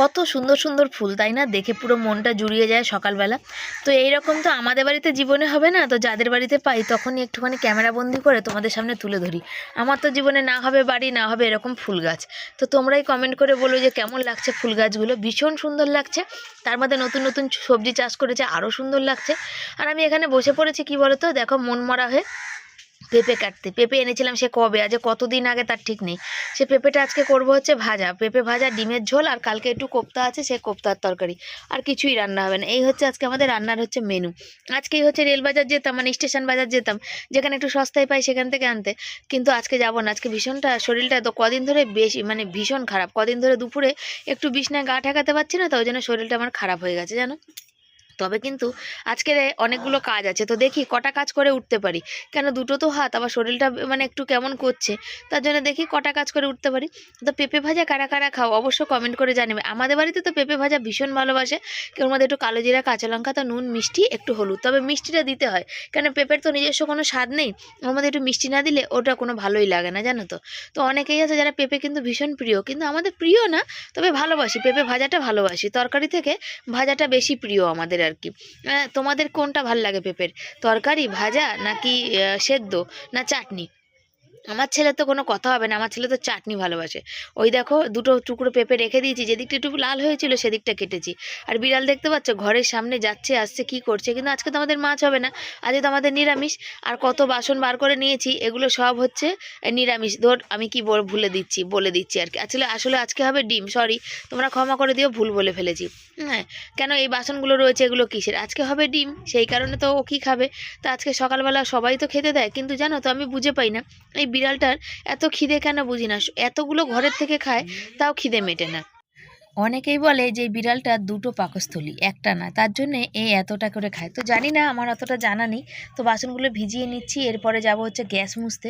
কত সুন্দর সুন্দর ফুল, তাই না? দেখে পুরো মনটা জুড়িয়ে যায় সকালবেলা। তো এই রকম তো আমাদের বাড়িতে জীবনে হবে না, তো যাদের বাড়িতে পাই তখনই একটুখানি ক্যামেরা বন্দি করে তোমাদের সামনে তুলে ধরি। আমার তো জীবনে না হবে বাড়ি, না হবে এরকম ফুল গাছ। তো তোমরাই কমেন্ট করে বলো যে কেমন লাগছে ফুল গাছগুলো। ভীষণ সুন্দর লাগছে। তার মধ্যে নতুন নতুন সবজি চাষ করেছে আরও সুন্দর লাগছে। আর আমি এখানে বসে পড়েছি, কি বলো তো দেখো মন মরা হয়ে। পেঁপে কাটতে। পেঁপে এনেছিলাম সে কবে? আজ কতদিন আগে তার ঠিক নেই। সে পেঁপেটা আজকে করব হচ্ছে ভাজা। পেঁপে ভাজা, ডিমের ঝোল আর কালকে একটু কোপ্তা আছে, সে কোপ্তার তরকারি। আর কিছুই রান্না হবে না। এই হচ্ছে আজকে আমাদের রান্নার হচ্ছে মেনু আজকেই হচ্ছে রেল বাজার যেতাম মানে স্টেশন বাজার যেতাম, যেখানে একটু সস্তায় পাই সেখান থেকে আনতে। কিন্তু আজকে যাব না। আজকে ভীষণটা শরীরটা তো কদিন ধরে বেশি মানে ভীষণ খারাপ। কদিন ধরে দুপুরে একটু বিছনায় গা ঠেকাতে পারছি না, তো ওই জন্য শরীরটা আমার খারাপ হয়ে গেছে, জানো? তবে কিন্তু আজকে অনেকগুলো কাজ আছে। তো দেখি কটা কাজ করে উঠতে পারি। কেন দুটো তো হাত, আবার শরীরটা মানে একটু কেমন করছে? তার জন্য দেখি কটা কাজ করে উঠতে পারি। তো পেঁপে ভাজা কারা কারা খাও অবশ্য কমেন্ট করে জানাবে। আমাদের বাড়িতে তো পেঁপে ভাজা ভীষণ ভালোবাসে। কেউ মধ্যে একটু কালো জিরা, কাঁচা লঙ্কা, তো নুন, মিষ্টি, একটু হলুদ। তবে মিষ্টিটা দিতে হয়। কেন পেঁপের তো নিজস্ব কোনো স্বাদ নেই। ওর মধ্যে একটু মিষ্টি না দিলে ওটা কোনো ভালোই লাগে না, জানো তো? তো অনেকেই আছে যারা পেঁপে কিন্তু ভীষণ প্রিয়। কিন্তু আমাদের প্রিয় না, তবে ভালোবাসি। পেঁপে ভাজাটা ভালোবাসি। তরকারি থেকে ভাজাটা বেশি প্রিয় আমাদের আর কি তোমাদের কোনটা ভালো লাগে পেঁপের? তরকারি ভাজা নাকি সেদ্ধ না চাটনি? আমার ছেলে তো কোনো কথা হবে না, আমার ছেলে তো চাটনি ভালোবাসে। ওই দেখো দুটো টুকরো পেঁপে রেখে দিয়েছি, যেদিকটা একটু লাল হয়েছিল সেদিকটা কেটেছি। আর বিড়াল দেখতে পাচ্ছ ঘরের সামনে যাচ্ছে, আসছে, কি করছে, কিন্তু আজকে তো আমাদের মাছ হবে না, আজকে তো আমাদের নিরামিষ। আর কত বাসন বার করে নিয়েছি, এগুলো সব হচ্ছে নিরামিষ। ধর আমি কি ভুলে দিচ্ছি, বলে দিচ্ছি আর কি। আসলে আসলে আজকে হবে ডিম সরি তোমরা ক্ষমা করে দিও, ভুল বলে ফেলেছি। হ্যাঁ কেন এই বাসনগুলো রয়েছে, এগুলো কিসের? আজকে হবে ডিম, সেই কারণে তো ও কী খাবে? তা আজকে সকালবেলা সবাই তো খেতে দেয়, কিন্তু জানো তো আমি বুঝে পাই না, এই বিড়ালটার এত খিদে কেন বুঝি না এতগুলো ঘরের থেকে খায় তাও খিদে মেটে না। অনেকেই বলে যে বিড়ালটা দুটো পাকস্থলী, একটা না। তার জন্যে এ এতটা করে খায়। তো জানি না, আমার অতটা জানা নেই। তো বাসনগুলো ভিজিয়ে নিচ্ছি, এরপরে যাব হচ্ছে গ্যাস মুছতে।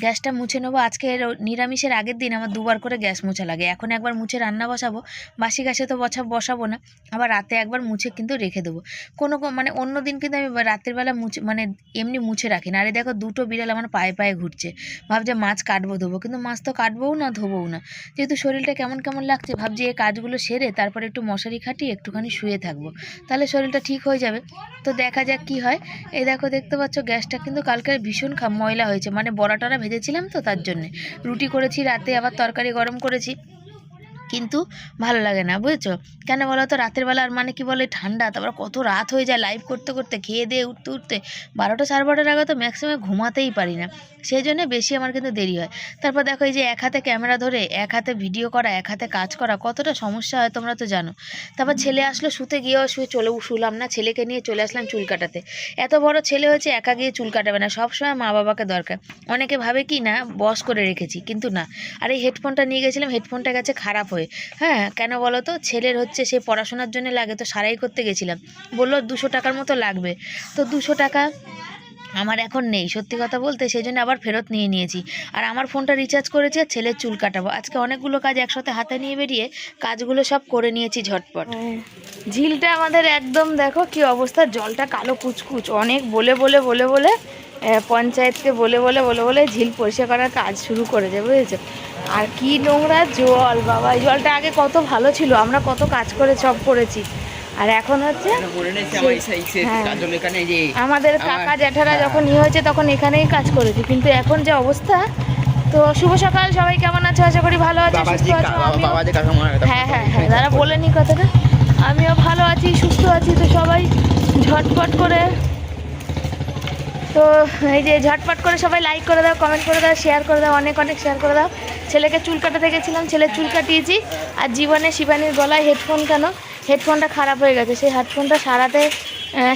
গ্যাসটা মুছে নেব। আজকে নিরামিষের আগের দিন আমার দুবার করে গ্যাস মুছা লাগে। এখন একবার মুছে রান্না বসাবো। বাসি গ্যাসে তো বসা বসাবো না। আবার রাতে একবার মুছে কিন্তু রেখে দেবো। কোনো মানে অন্য দিন কিন্তু আমি রাতের বেলা মুছে মানে এমনি মুছে রাখি না। আরে দেখো, দুটো বিড়াল আমার পায়ে পায়ে ঘুরছে। ভাবছে মাছ কাটবো, ধোবো। কিন্তু মাছ তো কাটবোও না, ধোবোও না। যেহেতু শরীরটা কেমন কেমন লাগছে, ভাবছি এই কাজগুলো সেরে তারপরে একটু মশারি খাটিয়ে একটুখানি শুয়ে থাকব। তাহলে শরীরটা ঠিক হয়ে যাবে। তো দেখা যাক কি হয়। এই দেখো, দেখতে পাচ্ছ গ্যাসটা কিন্তু কালকে ভীষণ খা- ময়লা হয়েছে। মানে বড়াটারা ভেজেছিলাম তো তার জন্যে। রুটি করেছি, রাতে আবার তরকারি গরম করেছি। কিন্তু ভালো লাগে না, বুঝেছ? কেন বলো তো রাতের বেলা আর মানে কি বলে, ঠান্ডা, তারপর কত রাত হয়ে যায় লাইভ করতে করতে, খেয়ে দিয়ে উঠতে উঠতে বারোটা সাড়ে বারোটার আগে তো ম্যাক্সিমাম ঘুমাতেই পারি না। সেই জন্য বেশি আমার কিন্তু দেরি হয়। তারপর দেখো এই যে এক হাতে ক্যামেরা ধরে, এক হাতে ভিডিও করা, এক হাতে কাজ করা, কতটা সমস্যা হয় তোমরা তো জানো। তারপর ছেলে আসলো, শুতে গিয়েও শুয়ে চলে শুলাম না, ছেলেকে নিয়ে চলে আসলাম চুল কাটাতে। এত বড় ছেলে হয়েছে, একা গিয়ে চুল কাটাবে না, সবসময় মা বাবাকে দরকার। অনেকে ভাবে কি, না, বস করে রেখেছি। কিন্তু না। আর এই হেডফোনটা নিয়ে গেছিলাম হেডফোনটা গেছে খারাপ হয়ে হ্যাঁ কেন বলো তো ছেলের হচ্ছে সে পড়াশোনার জন্য লাগে, তো সারাই করতে গেছিলাম। বলল, দুশো টাকার মতো লাগবে। তো দুশো টাকা আমার এখন নেই, সত্যি কথা বলতে সেই জন্য আবার ফেরত নিয়ে নিয়েছি। আর আমার ফোনটা রিচার্জ করেছি আর ছেলের চুল কাটাবো। আজকে অনেকগুলো কাজ একসাথে হাতে নিয়ে বেরিয়ে কাজগুলো সব করে নিয়েছি ঝটপট। ঝিলটা আমাদের একদম দেখো কি অবস্থা, জলটা কালো কুচকুচ, অনেক বলে বলে বলে বলে পঞ্চায়েতকে বলে বলে বলে বলে ঝিল পরিষ্কার করার কাজ শুরু করেছে বুঝেছ? আর কি নোংরা জল বাবা এই জলটা আগে কত ভালো ছিল আমরা কত কাজ করে সব করেছি। আর এখন হচ্ছে হ্যাঁ। আমাদের কাকা জ্যাঠারা হ্যাঁ। যখন ইয়ে হয়েছে তখন এখানেই কাজ করেছি কিন্তু এখন যে অবস্থা তো শুভ সকাল সবাই কেমন আছো? আশা করি ভালো আছো সুস্থ আছো হ্যাঁ হ্যাঁ হ্যাঁ দাদা বলে নি কথাটা। আমিও ভালো আছি সুস্থ আছি তো সবাই ঝটপট করে তো এই যে ঝটপট করে সবাই লাইক করে দাও কমেন্ট করে দাও শেয়ার করে দাও অনেক অনেক শেয়ার করে দাও। ছেলেকে চুল কাটাতে গেছিলাম ছেলে চুল কাটিয়েছি আর জীবনে শিবানীর গলায় হেডফোন কেন? হেডফোনটা খারাপ হয়ে গেছে সেই হেডফোনটা সারাতে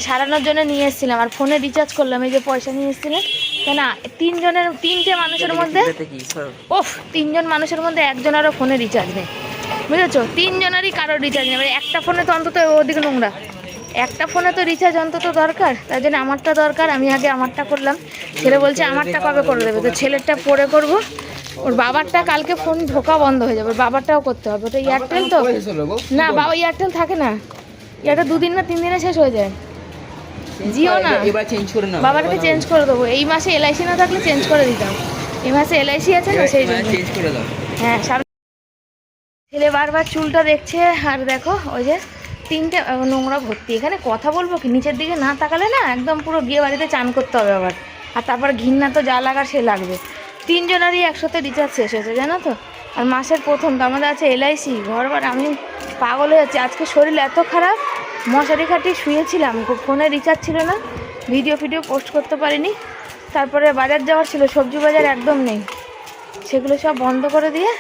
সারানোর জন্য নিয়ে এসেছিলাম আর ফোনে রিচার্জ করলাম এই যে পয়সা নিয়ে এসেছিলেন। কেন তিনজনের তিনটে মানুষের মধ্যে ওফ তিনজন মানুষের মধ্যে একজনেরও ফোনে রিচার্জ নেই বুঝেছ? তিনজনেরই কারোর রিচার্জ নেই এবার একটা ফোনে তো অন্তত ওদিকে নোংরা। একটা ফোনে তো রিচার্জ অন্তত দরকার তাই জন্য আমারটা দরকার আমি আগে আমারটা করলাম। ছেলে বলছে আমারটা কবে করে দেবে? তো ছেলেরটা পরে করব। ওর বাবারটা কালকে ফোন ঢোকা বন্ধ হয়ে যাবে বাবারটাও করতে হবে। ওটা এয়ারটেল তো? না বাবা এয়ারটেল থাকে না। এয়ারটেল দুদিন না তিন দিনে শেষ হয়ে যায়। জিও না। এবার চেঞ্জ করে নাও। বাবারকে চেঞ্জ করে দেবো। এই মাসে এলআইসি না থাকলে চেঞ্জ করে দিতাম। এই মাসে এলআইসি আছে না সেই জন্য। চেঞ্জ করে দাও। হ্যাঁ ছেলে বারবার চুলটা দেখছে আর দেখো ওই যে তিনটে নোংরা ভর্তি। এখানে কথা বলব কি? নিচের দিকে না তাকালে না একদম পুরো গিয়ে বাড়িতে চান করতে হবে আবার। আর তারপর ঘিন্না তো যা লাগার সে লাগবে। তিনজনেরই একসাথে রিচার্জ শেষ হয়েছে, জানো তো? আর মাসের প্রথম তো আমাদের আছে এলআইসি ঘরবার আমি পাগল হয়ে যাচ্ছি। আজকে শরীর এত খারাপ, মশারি খাটিয়ে শুয়েছিলাম ফোনে রিচার্জ ছিল না। ভিডিও ফিডিও পোস্ট করতে পারিনি। তারপরে বাজার যাওয়ার ছিল, সবজি বাজার একদম নেই। সেগুলো সব বন্ধ করে দিয়ে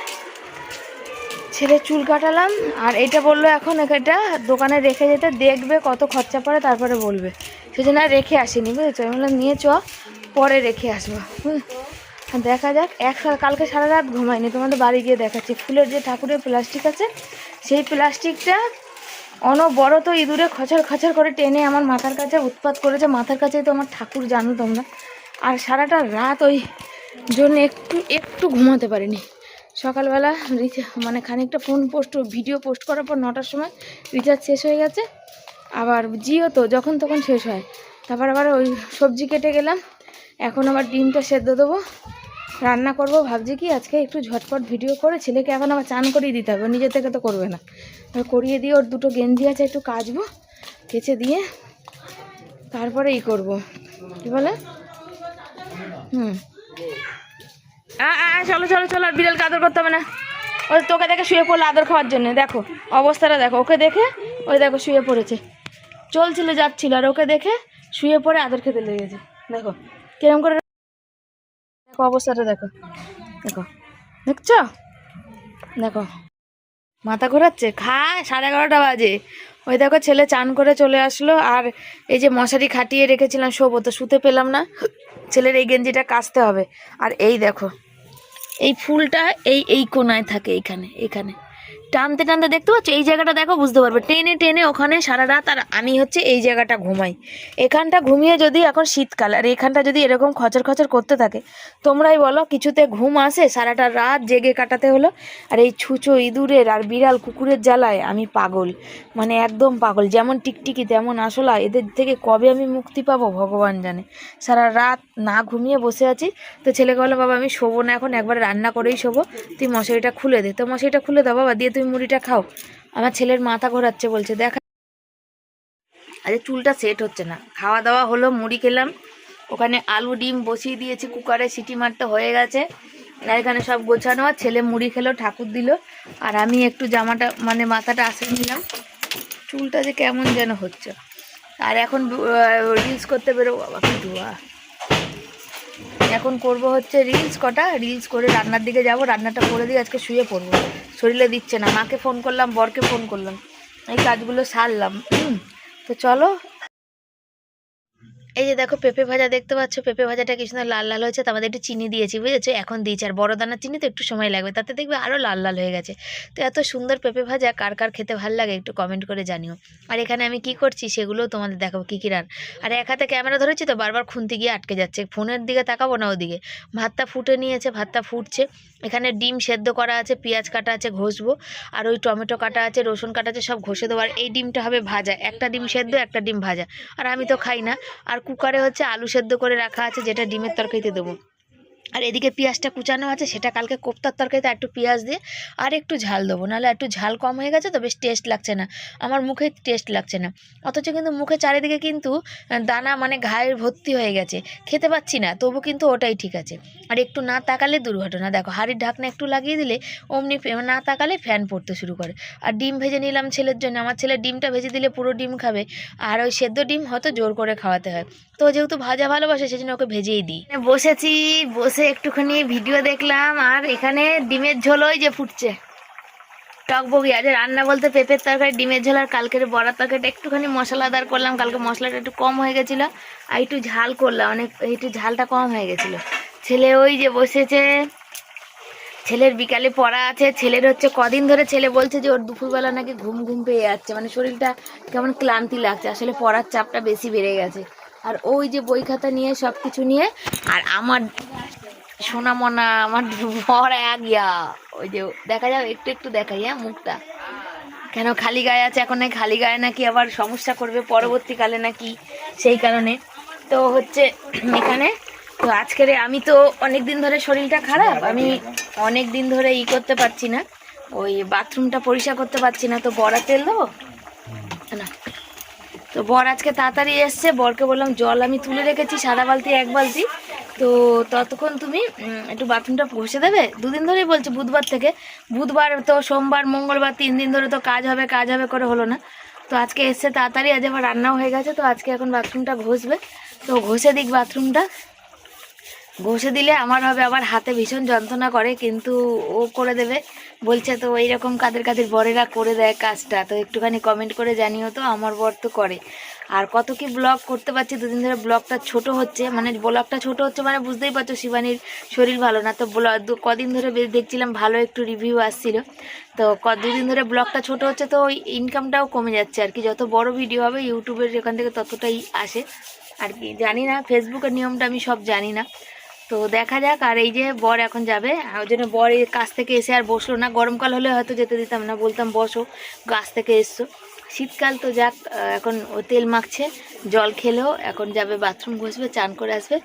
ছেলে চুল কাটালাম, আর এটা বলল এখন এটা দোকানে রেখে যেতে, দেখবে কত খরচা পড়ে, তারপরে বলবে। সেজন্য আর রেখে আসিনি, বুঝেছ? আমি বললাম, নিয়ে চ, পরে রেখে আসব। দেখা যাক, এক কালকে সারা রাত ঘুমাইনি, তোমাদের বাড়ি গিয়ে দেখাচ্ছি। ফুলের যে ঠাকুরের প্লাস্টিক আছে, সেই প্লাস্টিকটা অনবরত ইঁদুরে খচার খচার করে টেনে আমার মাথার কাছে উৎপাত করেছে। মাথার কাছেই তো আমার ঠাকুর, জানো তোমরা। আর সারাটা রাত ওই জন্য একটু একটু ঘুমাতে পারিনি। সকালবেলা মানে খানিকটা ফোন পোস্ট ভিডিও পোস্ট করার পর নটার সময় রিচার্জ শেষ হয়ে গেছে। আবার জিও তো, যখন তখন শেষ হয়। তারপর আবার ওই সবজি কেটে গেলাম। এখন আবার ডিমটা সেদ্ধ দেবো। রান্না করব, ভাবছি কি আজকে একটু ঝটপট ভিডিও করে ছেলেকে এখন আবার চান করিয়ে দিতে হবে। নিজে থেকে তো করবে না। করিয়ে দিয়ে ওর দুটো গেঞ্জি আছে, একটু কাচবো, কেচে দিয়ে তারপরে ই করব। কি বলে? হুম। চলো চলো চলো, আর বিড়ালকে আদর করতে হবে না। ওই তোকে দেখে শুয়ে পড়ল আদর খাওয়ার জন্য, দেখো, অবস্থাটা দেখো, ওকে দেখে, ওই দেখো শুয়ে পড়েছে। চলছিল, যাচ্ছিল, আর ওকে দেখে শুয়ে পড়ে আদর খেতে লেগেছে দেখো, কিরম করে দেখো অবস্থাটা দেখো। দেখো, দেখছ? দেখো, মাথা ঘোরাচ্ছে, খায়, সাড়ে এগারোটা বাজে। ওই দেখো, ছেলে চান করে চলে আসলো, আর এই যে মশারি খাটিয়ে রেখেছিলাম, শোবো, তো শুতে পেলাম না। ছেলের এই গেঞ্জিটা কাচতে হবে। আর এই দেখো এই ফুলটা এই এই কোনায় থাকে এখানে এখানে। টানতে টানতে দেখতে পাচ্ছ? এই জায়গাটা দেখো, বুঝতে পারবে। টেনে টেনে ওখানে সারা রাত আর আমি হচ্ছে এই জায়গাটা ঘুমাই। এখানটা ঘুমিয়ে যদি এখন শীতকাল, আর এখানটা যদি এরকম খচর খচর করতে থাকে, তোমরাই বলো কিছুতে ঘুম আসে, সারাটা রাত জেগে কাটাতে হলো। আর এই ছুঁচো ইঁদুরের আর বিড়াল কুকুরের জ্বালায় আমি পাগল। মানে একদম পাগল, যেমন টিকটিকি, তেমন আসলা এদের থেকে কবে আমি মুক্তি পাবো, ভগবান জানে। সারা রাত না ঘুমিয়ে বসে আছি। তো ছেলেকে বলল বাবা, আমি শোবো না এখন, একবার রান্না করেই শোবো। তুই মশারিটা খুলে দে। তো মশারিটা খুলে দাও, বাবা, দিয়ে তুমি মুড়িটা খাও। আমার ছেলের মাথা ঘোরাচ্ছে বলছে, দেখা আরে চুলটা সেট হচ্ছে না। খাওয়া দাওয়া হলো, মুড়ি খেলাম। ওখানে আলু, ডিম বসিয়ে দিয়েছি, কুকারে সিটি মারতে হয়ে গেছে। আর এখানে সব গোছানো, আর ছেলে মুড়ি খেলো, ঠাকুর দিল। আর আমি একটু জামাটা মানে মাথাটা আসে নিলাম। চুলটা যে কেমন যেন হচ্ছে। আর এখন রিলস করতে বেরো বাবা কি ধোয়া এখন করব হচ্ছে রিলস কটা। রিলস করে রান্নার দিকে যাব। রান্নাটা করে দিয়ে আজকে শুয়ে পড়ব। শরীরে দিচ্ছে না। মাকে ফোন করলাম বরকে ফোন করলাম। এই কাজগুলো সারলাম তো চলো এই যে দেখো পেঁপে ভাজা দেখতে পাচ্ছ, পেঁপে ভাজাটা কি সুন্দর লাল লাল হয়েছে মধ্যে একটু চিনি দিয়েছি, বুঝেছ? এখন দিয়েছি, আর বড় দানার চিনি তো একটু সময় লাগবে, তাতে দেখবে আরও লাল লাল হয়ে গেছে। তো এত সুন্দর পেঁপে ভাজা, কার কার খেতে ভালো লাগে একটু কমেন্ট করে জানিও। আর এখানে আমি কি করছি সেগুলোও তোমাদের দেখাবো, কী কী রান। আর এক হাতে ক্যামেরা ধরেছি তো, বারবার খুনতে গিয়ে আটকে যাচ্ছে, ফোনের দিকে তাকাবো না ওদিকে। ভাতটা ফুটে নিয়েছে, ভাতটা ফুটছে। এখানে ডিম সেদ্ধ করা আছে, পেঁয়াজ কাটা আছে, ঘষবো। আর ওই টমেটো কাটা আছে, রসুন কাটা আছে, সব ঘষে দেবো। আর এই ডিমটা হবে ভাজা, একটা ডিম সেদ্ধ, একটা ডিম ভাজা। আর আমি তো খাই না। আর কুকারে হচ্ছে আলু সেদ্ধ করে রাখা আছে যেটা ডিমের তরকারিতে দেবো। আর এদিকে পেঁয়াজটা কুচানো আছে, সেটা কালকে কোপ্তার তরকারিতে একটু পেঁয়াজ দিয়ে আর একটু ঝাল দেবো, নাহলে একটু ঝাল কম হয়ে গেছে তো বেশ টেস্ট লাগছে না। আমার মুখে টেস্ট লাগছে না। অথচ কিন্তু মুখে চারিদিকে কিন্তু দানা মানে ঘায়ের ভর্তি হয়ে গেছে। খেতে পাচ্ছি না, তবু কিন্তু ওটাই ঠিক আছে। আর একটু না তাকালে দুর্ঘটনা। দেখো, হাড়ির ঢাকনা একটু লাগিয়ে দিলে অমনি না তাকালে ফ্যান পড়তে শুরু করে। আর ডিম ভেজে নিলাম ছেলের জন্য। আমার ছেলে ডিমটা ভেজে দিলে পুরো ডিম খাবে। আর ওই সেদ্ধ ডিম হয়তো জোর করে খাওয়াতে হয়। তো যেহেতু ভাজা ভালোবাসে, সেজন্য ওকে ভেজেই দিই। বসেছি, বসে একটুখানি ভিডিও দেখলাম, আর এখানে ডিমের ঝোল ওই যে ফুটছে। টকবগি আজ রান্না বলতে পেঁপের তরকারি, ডিমের ঝোল আর কালকের বড়ার তরকারিটা একটুখানি মশলাদার করলাম, কালকে মশলাটা একটু কম হয়ে গেছিল, আর একটু ঝাল করলাম, অনেক একটু ঝালটা কম হয়ে গেছিল। ছেলে ওই যে বসেছে, ছেলের বিকালে পড়া আছে, ছেলের হচ্ছে কদিন ধরে ছেলে বলছে যে ওর দুপুরবেলা নাকি ঘুম ঘুম পেয়ে যাচ্ছে মানে শরীরটা কেমন ক্লান্তি লাগছে, আসলে পড়ার চাপটা বেশি বেড়ে গেছে। আর ওই যে বই খাতা নিয়ে সব কিছু নিয়ে, আর আমার সোনামনা, আমার ভর গিয়া ওই যে, দেখা যাও একটু একটু দেখাই হ্যাঁ মুখটা। কেন খালি গায়ে আছে? এখন খালি গায়ে নাকি আবার সমস্যা করবে পরবর্তীকালে নাকি সেই কারণে। তো হচ্ছে, এখানে, তো আজকের আমি তো অনেক দিন ধরে শরীরটা খারাপ। আমি অনেক দিন ধরে ই করতে পারছি না। ওই বাথরুমটা পরিষ্কার করতে পারছি না। তো বড়া তেল দেবো? না। তো বর আজকে তাড়াতাড়ি এসছে। বরকে বললাম, জল আমি তুলে রেখেছি, সাদা বালতি, এক বালতি। তো ততক্ষণ তুমি একটু বাথরুমটা পৌঁছে দেবে? দুদিন ধরেই বলছি বুধবার থেকে। বুধবার তো সোমবার, মঙ্গলবার, তিন দিন ধরে তো কাজ হবে কাজ হবে করে হলো না। তো আজকে এসছে তাড়াতাড়ি, আজ আবার রান্নাও হয়ে গেছে, তো আজকে এখন বাথরুমটা ঘষবে। তো ঘষে দিক বাথরুমটা। ঘষে দিলে আমার হবে আবার হাতে ভীষণ যন্ত্রণা করে, কিন্তু ও করে দেবে। বলছে তো এইরকম কাদের কাদের বরেরা করে দেয় কাজটা। তো একটুখানি কমেন্ট করে জানিও তো, আমার বর তো করে। আর কত কি ব্লগ করতে পারছি, দুদিন ধরে ব্লগটা ছোট হচ্ছে মানে ব্লগটা ছোট হচ্ছে মানে বুঝতেই পারছ শিবানীর শরীর ভালো না। তো ব্লগ কদিন ধরে দেখছিলাম ভালো একটু রিভিউ আসছিল। তো ক, দুদিন ধরে ব্লগটা ছোট হচ্ছে তো ওই ইনকামটাও কমে যাচ্ছে আর কি। যত বড় ভিডিও হবে ইউটিউবের এখান থেকে ততটাই আসে। আর কি, জানি না ফেসবুকের নিয়মটা আমি সব জানি না। তো দেখা যাক, আর এই যে বর এখন যাবে। ওই জন্য বর কাছ থেকে এসে আর বসল না। গরমকাল হলে হয়তো যেতে দিতাম না। বলতাম, বসো গাছ থেকে এসছো। শীতকাল তো যাক এখন ও তেল মাখছে, জল খেলেও এখন যাবে বাথরুম, ঘষবে, চান করে আসবে,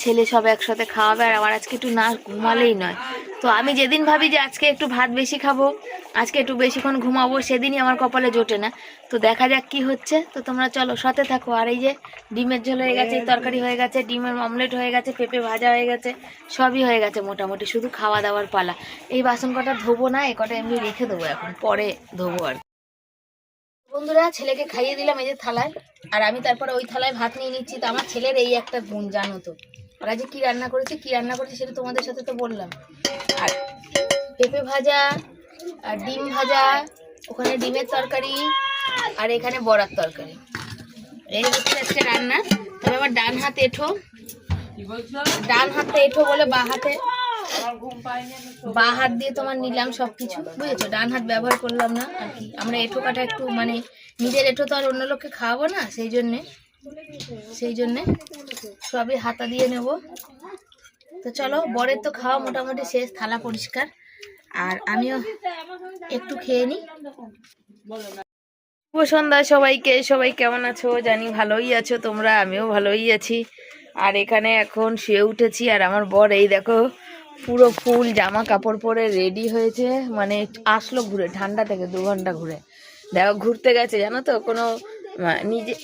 ছেলে সব একসাথে খাওয়াবে, আর আমার আজকে একটু না ঘুমালেই নয়। তো আমি যেদিন ভাবি যে আজকে একটু ভাত বেশি খাব, আজকে একটু বেশিক্ষণ ঘুমাবো, সেদিনই আমার কপালে জোটে না। তো দেখা যাক কি হচ্ছে। তো তোমরা চলো, সাথে থাকো। আর এই যে ডিমের ঝোল হয়ে গেছে, তরকারি হয়ে গেছে, ডিমের অমলেট হয়ে গেছে, পেঁপে ভাজা হয়ে গেছে, সবই হয়ে গেছে মোটামুটি, শুধু খাওয়া দাওয়ার পালা। এই বাসন কটা ধোবো না, এ কটা এমনি রেখে দেবো এখন, পরে ধোবো আর। বন্ধুরা, ছেলেকে খাইয়ে দিলাম এই যে থালায়। আর আমি তারপরে ওই থালায় ভাত নিয়ে নিচ্ছি। তো আমার ছেলের এই একটা গুণ, জানো তো। আর আজকে কি রান্না করেছে, কি রান্না করেছে সেটা তোমাদের সাথে তো বললাম। আর পেঁপে ভাজা, আর ডিম ভাজা, ওখানে ডিমের তরকারি, আর এখানে বড়ার তরকারি। এই হচ্ছে আজকে রান্না। তবে আমার ডান হাত এঠো। ডান হাতে এঠো বলে বা হাতে বা হাত দিয়ে তোমার নিলাম সব কিছু বুঝেছ? ডান হাত ব্যবহার করলাম না আর কি। আমরা এঠো কাটা একটু মানে নিজের এঠো তো আর অন্য লোককে খাওয়াবো না, সেই জন্যে সেই জন্যে সবই হাতা দিয়ে নেব। তো চলো, বরের তো খাওয়া মোটামুটি শেষ, থালা পরিষ্কার। আর আমিও একটু খেয়ে নিই। শুভ সন্ধ্যা সবাইকে, সবাই কেমন আছো? জানি ভালোই আছো তোমরা, আমিও ভালোই আছি। আর এখানে এখন শুয়ে উঠেছি, আর আমার বর, এই দেখো পুরো ফুল জামা কাপড় পরে রেডি হয়েছে মানে আসলো ঘুরে ঠান্ডা থেকে দু ঘণ্টা ঘুরে। দেখো ঘুরতে গেছে জানো তো কোনো নিজে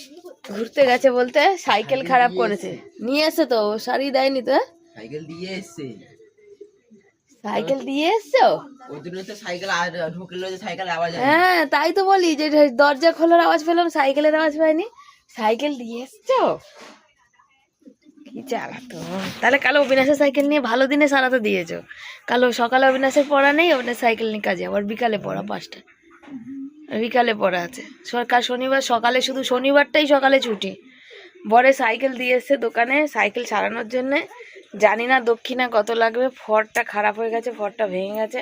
ঘুরতে গেছে বলতে সাইকেল খারাপ করেছে। নিয়ে এসে তো শাড়ি দেয়নি তো হ্যাঁ? সাইকেল দিয়ে এসছে। সাইকেল দিয়ে এসছো? হ্যাঁ তাই তো বলি যে দরজা খোলার আওয়াজ পেলাম সাইকেলের আওয়াজ পাইনি। সাইকেল দিয়ে এসছো? চালাতো তাহলে কালো অবিনাশের সাইকেল নিয়ে ভালো দিনে সারাতে দিয়েছ। কালো সকালে অবিনাশের পড়া নেই, অবিনাশ সাইকেল নিয়ে কাজে। আবার বিকালে পড়া, পাঁচটা। বিকালে পড়া আছে। সরকার শনিবার সকালে শুধু শনিবারটাই সকালে ছুটি। বরে সাইকেল দিয়ে এসছে দোকানে সাইকেল সারানোর জন্যে। জানি না দক্ষিণা কত লাগবে। ফরটা খারাপ হয়ে গেছে, ফরটা ভেঙে গেছে।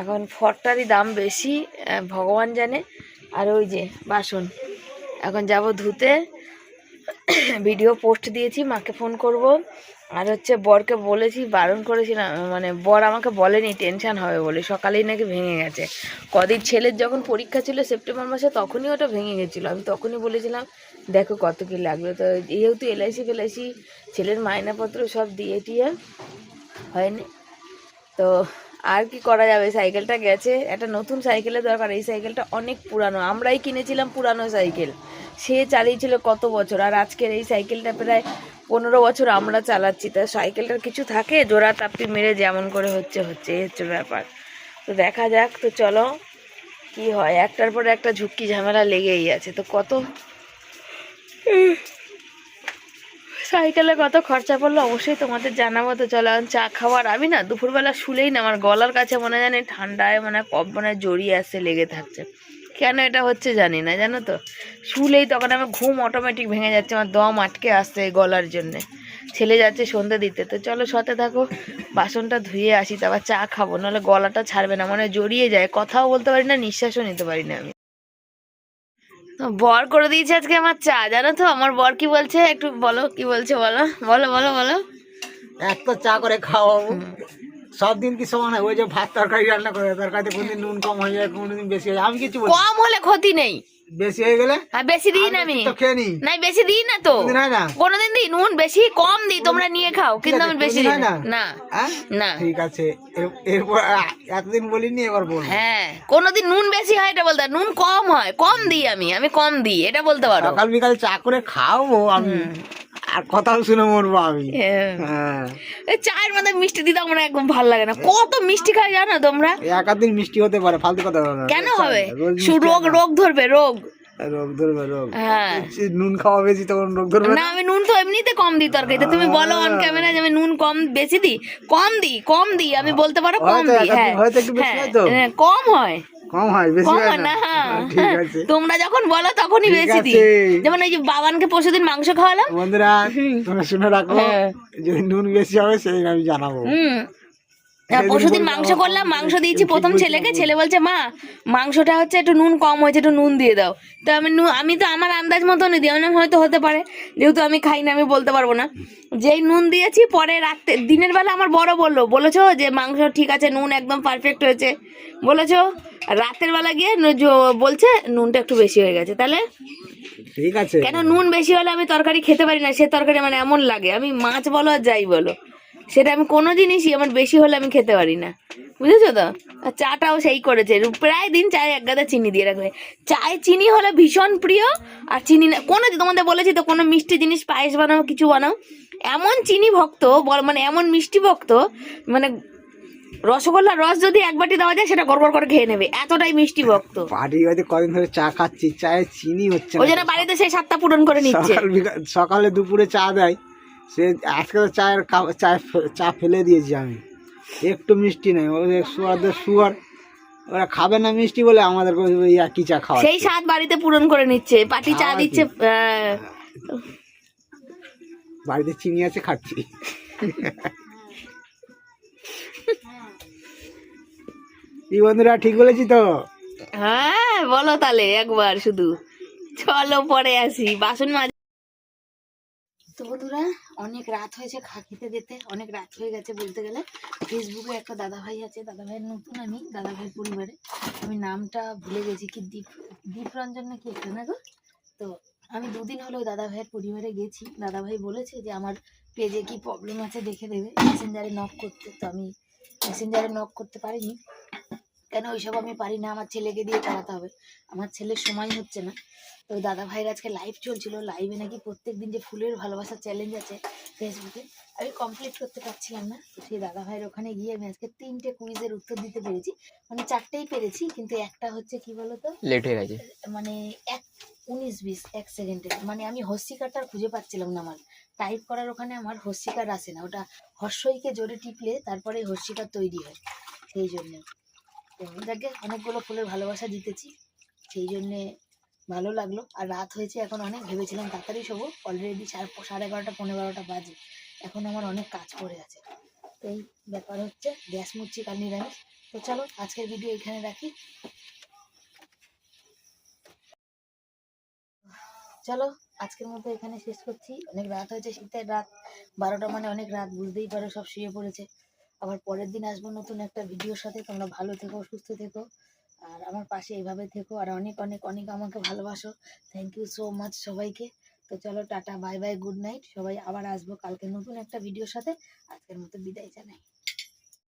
এখন ফরটারই দাম বেশি ভগবান জানে। আর ওই যে বাসন। এখন যাব ধুতে। ভিডিও পোস্ট দিয়েছি, মাকে ফোন করব। আর হচ্ছে বরকে বলেছি, বারণ করেছিলাম মানে বর আমাকে বলেনি, টেনশন হবে বলে, সকালেই নাকি ভেঙে গেছে। কদিন ছেলের যখন পরীক্ষা ছিল সেপ্টেম্বর মাসে, তখনই ওটা ভেঙে গেছিল। আমি তখনই বলেছিলাম, দেখো কত কী লাগবে। তো যেহেতু এলআইসি ফেলাইসি ছেলের মায়নাপত্র সব দিয়ে টিয়ে হয়নি। তো আর কি করা যাবে? সাইকেলটা গেছে, একটা নতুন সাইকেলের দরকার। এই সাইকেলটা অনেক পুরানো, আমরাই কিনেছিলাম পুরানো সাইকেল। সে চালিয়েছিল কত বছর? আর আজকের এই সাইকেলটা প্রায় পনেরো বছর আমরা চালাচ্ছি। তা সাইকেলটার কিছু থাকে? জোড়া তাপ্পি মেরে যেমন করে হচ্ছে হচ্ছে এই হচ্ছে ব্যাপার। তো দেখা যাক, তো চলো, কি হয়? একটার পর একটা ঝুঁকি ঝামেলা লেগেই আছে। তো কত? সাইকেলে কত খরচা পড়ল অবশ্যই তোমাদের জানাব। তো চলো চা খাওয়ার আমি না? দুপুরবেলা শুলেই না, আমার গলার কাছে মনে জানি ঠান্ডায় মানে কব মানে জড়িয়ে আসছে লেগে থাকছে। কেন এটা হচ্ছে জানি না জানো তো? শুলেই তখন আমার ঘুম অটোমেটিক ভেঙে যাচ্ছে আমার দম আটকে আসছে গলার জন্যে। ছেলে যাচ্ছে সন্ধে দিতে তো চলো সতে থাকো বাসনটা ধুয়ে আসি তারপর চা খাব নাহলে গলাটা ছাড়বে না মানে জড়িয়ে যায় কথাও বলতে পারি না নিঃশ্বাসও নিতে পারি না আমি। তো বর করে দিয়েছে আজকে আমার চা জানো তো? আমার বর কি বলছে? একটু বলো কি বলছে বলো? বলো বলো বলো। এক তো চা করে খাওয়াবো। সব দিন কি সমান হয়? ওই যে ভাত তরকারি রান্না করে তরকারিতে কোনদিন নুন কম হয়ে যায় কোনদিন বেশি হয়ে যায়। আমি কিছু বলি কম হলে ক্ষতি নেই। বেশি হয়ে গেলে? আর বেশি দিই না আমি তো খেয়ে নি বেশি দিই না তো। কোনদিন হয় না? কোনোদিন দিই নুন বেশি কম দিই তোমরা নিয়ে খাও কিন্তু আমি বেশি দিই হয় না? না? না হ্যাঁ? না। ঠিক আছে। এর- এরপর আ- এতদিন বলিনি এবার বলব। হ্যাঁ কোনোদিন নুন বেশি হয় এটা বলতে হয়। নুন কম হয় কম দিই আমি আমি কম দিই এটা বলতে পারো। সকাল বিকাল চা করে খাওয়াবো আমি। আর কথাও শুনে মরবো আমি। হ্যাঁ। হ্যাঁ চায়ের মধ্যে মিষ্টি দিতে আমার একদম ভালো লাগে না। কত মিষ্টি খাই জানো তোমরা? এই এক আধ দিন মিষ্টি হতে পারে ফালতু কথা কেন হবে? রোগ রোগ ধরবে রোগ। রোগ ধরবে রোগ। হ্যাঁ। নুন খাওয়া বেশি তখন রোগ ধরবে না আমি নুন তো এমনিতে কম দিই তরকারিতে। তুমি বলো অন ক্যামেরা যে আমি নুন কম বেশি দিই? কম দিই কম দিই। আমি বলতে পারো কম দিই হ্যাঁ। হ্যাঁ, হয়। হ্যাঁ, কম হয়। কম হয় বেশি হয় না হ্যাঁ। ঠিক আছে। তোমরা যখন বলো তখনই বেশি দিই। যেমন ওই যে বাবানকে পরশুদিন মাংস খাওয়ালাম। বন্ধুরা তোমরা শুনে রাখো হ্যাঁ। যদি নুন বেশি হবে সেদিন আমি জানাব। হুম। পরশুদিন মাংস করলাম মাংস দিয়েছি প্রথম ছেলেকে ছেলে বলছে মা মাংসটা হচ্ছে একটু নুন কম হয়েছে একটু নুন দিয়ে দাও। তো আমি নু- আমি তো আমার আন্দাজ মতনই দিই আমি হয়তো হতে পারে যেহেতু আমি খাই না আমি বলতে পারব না। যেই নুন দিয়েছি পরে রাত্রে দিনের বেলা আমার বড় বলল বলেছ যে মাংস ঠিক আছে নুন একদম পারফেক্ট হয়েছে। বলেছ রাতের বেলা গিয়ে বলছে নুনটা একটু বেশি হয়ে গেছে। তাহলে ঠিক আছে। কেন নুন বেশি হলে আমি তরকারি খেতে পারি না? সে তরকারি মানে এমন লাগে আমি মাছ বলো আর যাই বলো। সেটা আমি কোনো জিনিসই আমার বেশি হলে আমি খেতে পারি না। বুঝেছ তো? আর চাটাও সেই করেছে। প্রায় দিন চায়ে এক গাদা চিনি দিয়ে রাখবে। চায়ে চিনি হলে ভীষণ প্রিয় আর চিনি না কোনো তোমাদের বলেছি তো কোনো মিষ্টি জিনিস পায়েস বানাও কিছু বানাও। এমন চিনি ভক্ত বল মানে এমন মিষ্টি ভক্ত মানে রসগোল্লার রস যদি এক বাটি দেওয়া যায় সেটা গড়গড় করে খেয়ে নেবে। এতটাই মিষ্টি ভক্ত। পার্টি বাড়িতে কদিন ধরে চা খাচ্ছি চায়ে চিনি হচ্ছে ওই জন্য বাড়িতে সেই সাতটা পূরণ করে নিচ্ছে। সকালে দুপুরে চা দেয়। সে আজকে তো চায়ের চা চা ফেলে দিয়েছি আমি। একটু মিষ্টি নেই ওদের সুয়ারদের সুয়ার। ওরা খাবে না মিষ্টি বলে আমাদের ওই একই চা খাওয়া সেই স্বাদ বাড়িতে পূরণ করে নিচ্ছে। পাটি চা দিচ্ছে? বাড়িতে চিনি আছে খাচ্ছি। কি বন্ধুরা ঠিক বলেছি তো? হ্যাঁ বলো তাহলে একবার শুধু। চলো পরে আসি বাসন মাজ তো বন্ধুরা অনেক রাত হয়েছে খা খেতে যেতে অনেক রাত হয়ে গেছে বলতে গেলে। ফেসবুকে একটা দাদা ভাই আছে দাদা ভাইয়ের নতুন আমি দাদা ভাই পরিবারে। আমি নামটা ভুলে গেছি, কি দীপ, দীপরঞ্জন নাকি একটা না গো? তো আমি দুদিন হলো দাদা ভাইয়ের পরিবারে গেছি। দাদা ভাই বলেছে যে আমার পেজে কি প্রবলেম আছে দেখে দেবে মেসেঞ্জারে নক করতে। তো আমি মেসেঞ্জারে নক করতে পারিনি। কেন ওইসব আমি পারি না? আমার ছেলেকে দিয়ে করাতে হবে। আমার ছেলের সময় হচ্ছে না। তো দাদা ভাইয়ের আজকে লাইভ চলছিল। লাইভে নাকি প্রত্যেক দিন যে ফুলের ভালোবাসা চ্যালেঞ্জ আছে ফেসবুকে আমি কমপ্লিট করতে পারছিলাম না। তো সেই দাদা ভাইয়ের ওখানে গিয়ে আমি আজকে তিনটে কুইজের উত্তর দিতে পেরেছি। মানে চারটেই পেরেছি কিন্তু একটা হচ্ছে কি বলতো? লেট হয়ে গেছে। মানে এক উনিশ বিশ এক সেকেন্ডের মানে আমি হস্যিকারটা আর খুঁজে পাচ্ছিলাম না আমার। টাইপ করার ওখানে আমার হস্যিকার আসে না। ওটা হর্ষইকে জোরে টিপলে তারপরে হস্যিকার তৈরি হয়। সেই জন্য। দেখে অনেকগুলো ফুলের ভালোবাসা জিতেছি, সেই জন্যে ভালো লাগল। আর রাত হয়েছে এখন অনেক, ভেবেছিলাম তাড়াতাড়ি শোবো। অলরেডি সাড়ে সাড়ে এগারোটা পনেরো বারোটা বাজে। এখন আমার অনেক কাজ পড়ে আছে। তো এই ব্যাপার হচ্ছে, গ্যাস মুচ্ছি কাল নিরামিষ। তো চলো, আজকের ভিডিও এখানে রাখি। চলো, আজকের মতো এখানে শেষ করছি। অনেক রাত হয়েছে, শীতের রাত। বারোটা মানে অনেক রাত, বুঝতেই পারো সব শুয়ে পড়েছে। আবার পরের দিন আসব নতুন একটা ভিডিওর সাথে। তোমরা ভালো থেকো, সুস্থ থেকো। আর আমার পাশে এইভাবে থেকো। আর অনেক অনেক অনেক আমাকে ভালোবাসো। থ্যাংক ইউ সো মাচ সবাইকে। তো চলো ta ta bye bye good night সবাই আবার আসব কালকে নতুন একটা ভিডিওর সাথে। আজকের মতো বিদায় জানাই।